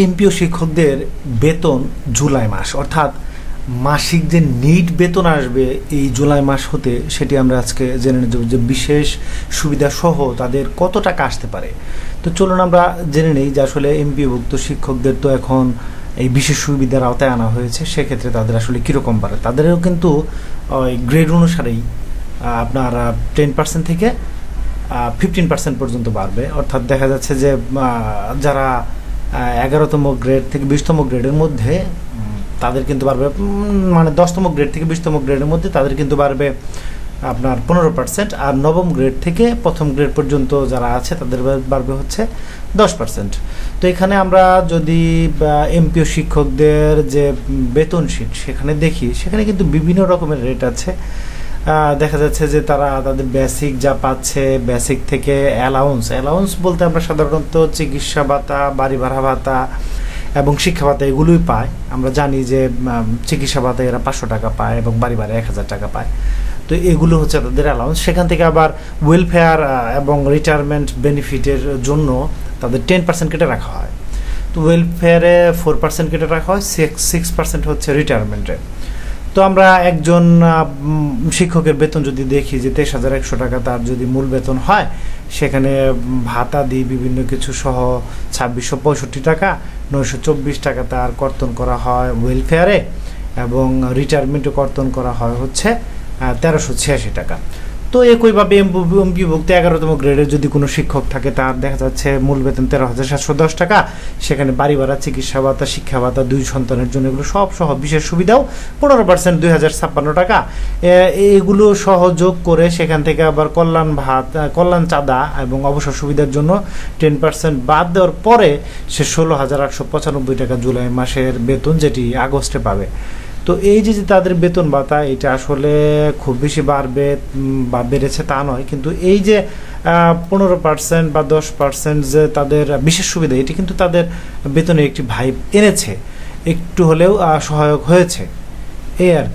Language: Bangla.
এমপিও শিক্ষকদের বেতন জুলাই মাস, অর্থাৎ মাসিক যে নিট বেতন আসবে এই জুলাই মাস হতে সেটি আমরা আজকে জেনে নেব যে বিশেষ সুবিধা সহ তাদের কত টাকা আসতে পারে। তো চলুন আমরা জেনে নেই যে আসলে এমপিওভুক্ত শিক্ষকদের তো এখন এই বিশেষ সুবিধার আওতায় আনা হয়েছে, সেক্ষেত্রে তাদের আসলে কীরকম বাড়ে? তাদেরও কিন্তু ওই গ্রেড অনুসারেই আপনার টেন পার্সেন্ট থেকে ফিফটিন পার্সেন্ট পর্যন্ত বাড়বে। অর্থাৎ দেখা যাচ্ছে যে যারা এগারোতম গ্রেড থেকে বিশতম গ্রেডের মধ্যে তাদের কিন্তু বাড়বে মানে দশতম গ্রেড থেকে বিশতম গ্রেডের মধ্যে তাদের কিন্তু বাড়বে আপনার পনেরো পার্সেন্ট আর নবম গ্রেড থেকে প্রথম গ্রেড পর্যন্ত যারা আছে তাদের বাড়বে হচ্ছে দশ পার্সেন্ট তো এখানে আমরা যদি এমপিও শিক্ষকদের যে বেতন শিট সেখানে দেখি, সেখানে কিন্তু বিভিন্ন রকমের রেট আছে। দেখা যাচ্ছে যে তারা তাদের বেসিক যা পাচ্ছে বেসিক থেকে অ্যালাউন্স অ্যালাউন্স বলতে আমরা সাধারণত চিকিৎসা ভাতা, বাড়ি ভাড়া ভাতা এবং শিক্ষা ভাতা এগুলোই পায়। আমরা জানি যে চিকিৎসা ভাতা এরা পাঁচশো টাকা পায় এবং বাড়ি ভাড়া এক হাজার টাকা পায়। তো এগুলো হচ্ছে তাদের অ্যালাউন্স সেখান থেকে আবার ওয়েলফেয়ার এবং রিটায়ারমেন্ট বেনিফিটের জন্য তাদের টেন পার্সেন্ট কেটে রাখা হয়। তো ওয়েলফেয়ারে ফোর পার্সেন্ট কেটে রাখা হয় সিক্স সিক্স পার্সেন্ট হচ্ছে রিটায়ারমেন্টে তো আমরা একজন শিক্ষকের বেতন যদি দেখি যে তেইশ হাজার একশো টাকা তার যদি মূল বেতন হয়, সেখানে ভাতা দিই বিভিন্ন কিছু সহ ছাব্বিশশো পঁয়ষট্টি টাকা, নয়শো চব্বিশ টাকা তার কর্তন করা হয় ওয়েলফেয়ারে এবং রিটায়ারমেন্টে কর্তন করা হয় হচ্ছে তেরোশো ছিয়াশি টাকা। তো একইভাবে এমপিভুক্ত এগারোতম গ্রেডের যদি কোনো শিক্ষক থাকে, তার দেখা যাচ্ছে মূল বেতন তেরো হাজার সাতশো দশ টাকা, সেখানে বাড়ি ভাড়া, চিকিৎসা ভাতা, শিক্ষা ভাতা, দুই সন্তানের জন্য এগুলো সব সহ বিশেষ সুবিধাও পনেরো পার্সেন্ট দুই হাজার ছাপ্পান্ন টাকা। এগুলো সহ যোগ করে সেখান থেকে আবার কল্যাণ ভাত কল্যাণ চাঁদা এবং অবসর সুবিধার জন্য টেন পার্সেন্ট বাদ দেওয়ার পরে সে ষোলো হাজার আটশো পঁচানব্বই টাকা জুলাই মাসের বেতন যেটি আগস্টে পাবে। তো এই যে যে তাদের বেতন ভাতা, এটা আসলে খুব বেশি বাড়বে বা বেড়েছে তা নয়। কিন্তু এই যে পনেরো পার্সেন্ট বা দশ পার্সেন্ট যে তাদের বিশেষ সুবিধা, এটি কিন্তু তাদের বেতনে একটি ভাইব এনেছে। একটু হলেও সহায়ক হয়েছে। এই আর